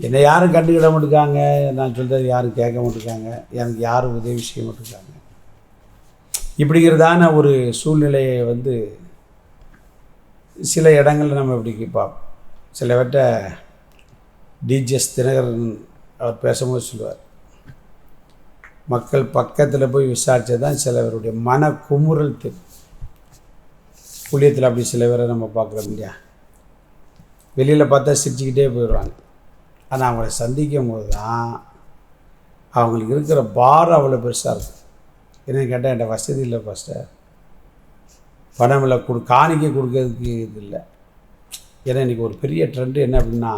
என்னை யாரும் கண்டுக்கிட மாட்டுக்காங்க. நான் சொல்கிறது யாரும் கேட்க மாட்டுக்காங்க. எனக்கு யாரும் உதவி செய்ய மாட்டுக்காங்க. இப்படிங்கிறதான ஒரு சூழ்நிலையை வந்து சில இடங்களில் நம்ம இப்படி பார்ப்போம். சிலவற்ற டிஜிஎஸ் தினகரன் அவர் பேசும்போது சொல்லுவார். மக்கள் பக்கத்தில் போய் விசாரித்தது தான் சிலவருடைய மன குமுறல் தெரியும் புளியத்தில் அப்படி சில பேரை நம்ம பார்க்குறோம் இல்லையா? வெளியில் பார்த்தா சிரிச்சுக்கிட்டே போயிடுவாங்க. ஆனால் அவங்கள சந்திக்கும் போது தான் அவங்களுக்கு இருக்கிற பாரம் அவ்வளோ பெருசாக இருக்கும் என்னன்னு கேட்டால் என்கிட்ட வசதி இல்லை ஃபஸ்ட்டு பணம் இல்லை கொடு காணிக்கை கொடுக்கறதுக்கு இது இல்லை. ஏன்னா இன்றைக்கி ஒரு பெரிய ட்ரெண்டு என்ன அப்படின்னா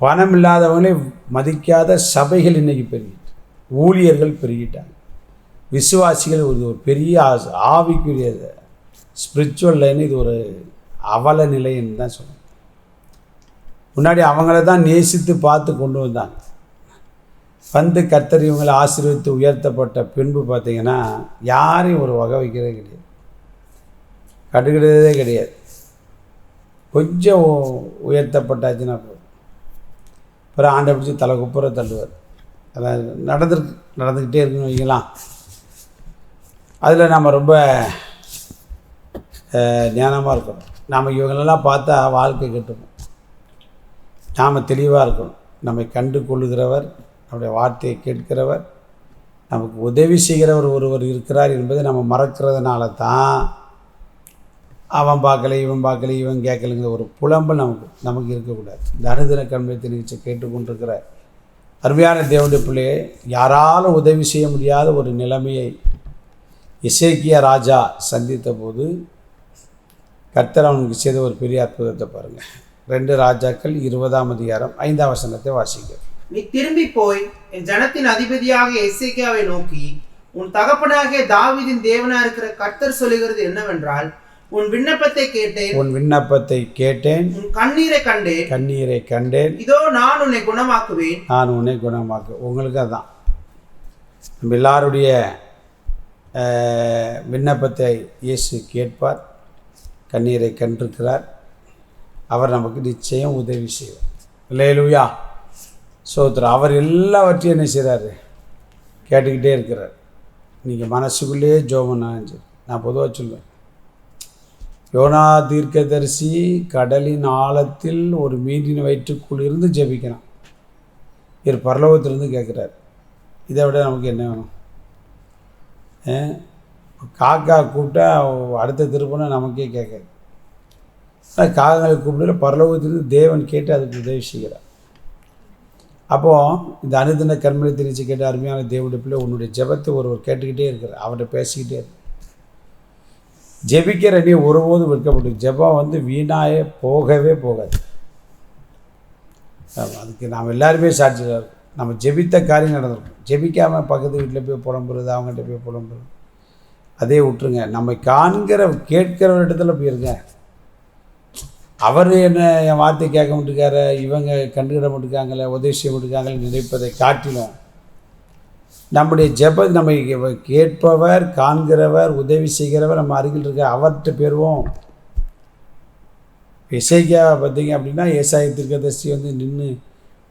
பணம் இல்லாதவங்களே மதிக்காத சபைகள் இன்றைக்கி பெருகிட்டு ஊழியர்கள் பெருகிட்டாங்க. விசுவாசிகள் ஒரு ஒரு பெரிய ஆச- ஆவிக்குரிய ஸ்பிரிச்சுவல் லைன் இது ஒரு அவல நிலைன்னு தான் சொல்லணும் முன்னாடி அவங்கள தான் நேசித்து பார்த்து கொண்டு வந்தாங்க வந்து கத்தர் இவங்களை ஆசீர்வித்து உயர்த்தப்பட்ட பின்பு பார்த்தீங்கன்னா யாரையும் ஒரு வகை வைக்கிறதே கிடையாது. கட்டுக்கிறதே கிடையாது. கொஞ்சம் உயர்த்தப்பட்டாச்சுன்னா போதும். அப்புறம் ஆண்டை பிடிச்சி தலை குப்புற தள்ளுவார். அதான் நடந்துருக்கு நடந்துக்கிட்டே இருக்குன்னு வைக்கலாம் அதில் நம்ம ரொம்ப ஞானமாக இருக்கணும். நாம் இவங்களெல்லாம் பார்த்தா வாழ்க்கை கெட்டுரும் நாம் தெளிவாக இருக்கணும். நம்மை கண்டு கொள்ளுகிறவர் நம்முடைய வார்த்தையை கேட்கிறவர் நமக்கு உதவி செய்கிறவர் ஒருவர் இருக்கிறார் என்பதை நம்ம மறக்கிறதுனால தான் அவன் பார்க்கல இவன் பார்க்கல இவன் கேட்கலைங்கிற ஒரு புலம்பல் நமக்கு நமக்கு இருக்கக்கூடாது. இந்த அனுதின கண்மத்தை நிகழ்ச்சி கேட்டுக்கொண்டிருக்கிற அருமையான தேவனுடைய பிள்ளையை யாராலும் உதவி செய்ய முடியாத ஒரு நிலைமையை இசைக்கிய ராஜா சந்தித்த போது கர்த்தர் அவனுக்கு செய்த ஒரு பெரிய அற்புதத்தை பாருங்கள் ரெண்டு ராஜாக்கள் இருபதாம் அதிகாரம் ஐந்தாம் வசனத்தை வாசிக்க நீ திரும்பி போய் என் ஜனத்தின் அதிபதியாக எசேக்கியாவை நோக்கி உன் தகப்பனாகிய தாவீதின் தேவனா இருக்கிற கர்த்தர் சொல்லுகிறது என்னவென்றால் உன் விண்ணப்பத்தை கேட்டேன். உன் விண்ணப்பத்தை கேட்டேன். உன் கண்ணீரை கண்டேன். கண்ணீரை கண்டேன். இதோ நான் உன்னை குணமாக்குவேன். நான் உன்னை குணமாக்கு உங்களுக்கு அதான். நம்ம எல்லாருடைய விண்ணப்பத்தை இயேசு கேட்பார் கண்ணீரை கண்டிருக்கிறார். அவர் நமக்கு நிச்சயம் உதவி செய்வார். இல்லையிலுயா சோத்ரா அவர் எல்லாவற்றையும் என்ன செய்கிறாரு கேட்டுக்கிட்டே இருக்கிறார். நீங்கள் மனசுக்குள்ளேயே ஜோமனா நான் பொதுவாக சொல்லுவேன் யோனா தீர்க்கதரிசி கடலின் ஆழத்தில் ஒரு மீனின் வயிற்றுக்குள் இருந்து ஜபிக்கிறான். இவர் பரலோகத்திலிருந்து கேட்குறாரு. இதை விட நமக்கு என்ன வேணும்? ஆ? காக்கா கூப்பிட்டா அடுத்த திருப்பணம் நமக்கே கேட்காது. ஆனால் காகங்களை கூப்பிடுற பரலோகத்திலிருந்து தேவன் கேட்டு அதுக்கு உதவி செய்கிறார். அப்போது இந்த அனுதின கண்மணி தெரிச்சு கேட்ட அருமையான தேவனுடைய பிள்ளை உன்னுடைய ஜெபத்தை ஒருவர் கேட்டுக்கிட்டே இருக்கிறார். அவர்கிட்ட பேசிக்கிட்டே இருக்கு ஜெபிக்கிற நீ ஒருபோதும் விற்கப்பட்டு ஜெபம் வந்து வீணாயே போகவே போகாது. அதுக்கு நாம் எல்லாருமே சாட்சியாக இருக்கோம். நம்ம ஜெபித்த காரியம் நடந்திருக்கும். ஜெபிக்காமல் பக்கத்து வீட்டில் போய் புலம்புறது அவங்ககிட்ட போய் புலம்புறது. அதே விட்டுருங்க. நம்மை காண்கிற கேட்கிற இடத்துல போயிருங்க அவர் என்ன என் வார்த்தை கேட்க மாட்டேங்கார இவங்க கண்டுகிட மாட்டேங்காங்களே உதவி செய்ய மாட்டேங்காங்களே நினைப்பதை காட்டிலும் நம்முடைய ஜெப நம்ம கேட்பவர் காண்கிறவர் உதவி செய்கிறவர் நம்ம அருகில் இருக்க அவர்கிட்ட பெறுவோம். இசைக்கா பார்த்தீங்க அப்படின்னா ஏசாய தீர்க்கதரிசி வந்து நின்று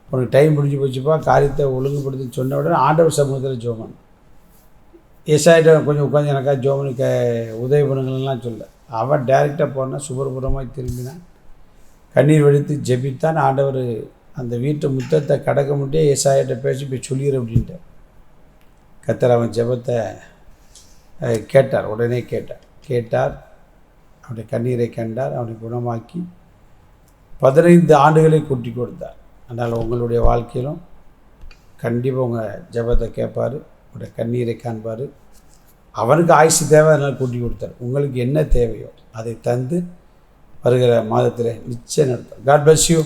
உனக்கு டைம் முடிஞ்சு போச்சுப்பா காரியத்தை ஒழுங்குபடுத்தி சொன்ன உடனே ஆண்டவர் சமூகத்தில் ஜோமன் ஏசாயிட்ட கொஞ்சம் உட்காந்து எனக்கா ஜோமனுக்கு உதவி பண்ணுங்கள்லாம் சொல்ல. அவன் டைரெக்டாக போனால் சுபரபுரமாய் திரும்பினான். கண்ணீர் வடித்து ஜெபித்தான் ஆண்டவர் அந்த வீட்டு முத்தத்தை கடக்க முடியே ஏசாயிட்ட பேசி போய் சொல்லிடு அப்படின்ட்டு. கத்தர் அவன் ஜெபத்தை கேட்டார் உடனே கேட்டார். கேட்டார் அவனுடைய கண்ணீரை கண்டார் அவனை குணமாக்கி பதினைந்து ஆண்டுகளை கூட்டி கொடுத்தார். அதனால் உங்களுடைய வாழ்க்கையிலும் கண்டிப்பாக உங்கள் ஜெபத்தை கேட்பார் உங்களுடைய கண்ணீரை காண்பார். அவனுக்கு ஆயுசு தேவை அதனால் கூட்டி கொடுத்தார். உங்களுக்கு என்ன தேவையோ அதை தந்து வருகிற மாதத்தில் நிச்சயம் நடத்தும் காட் பிளஸ் யூ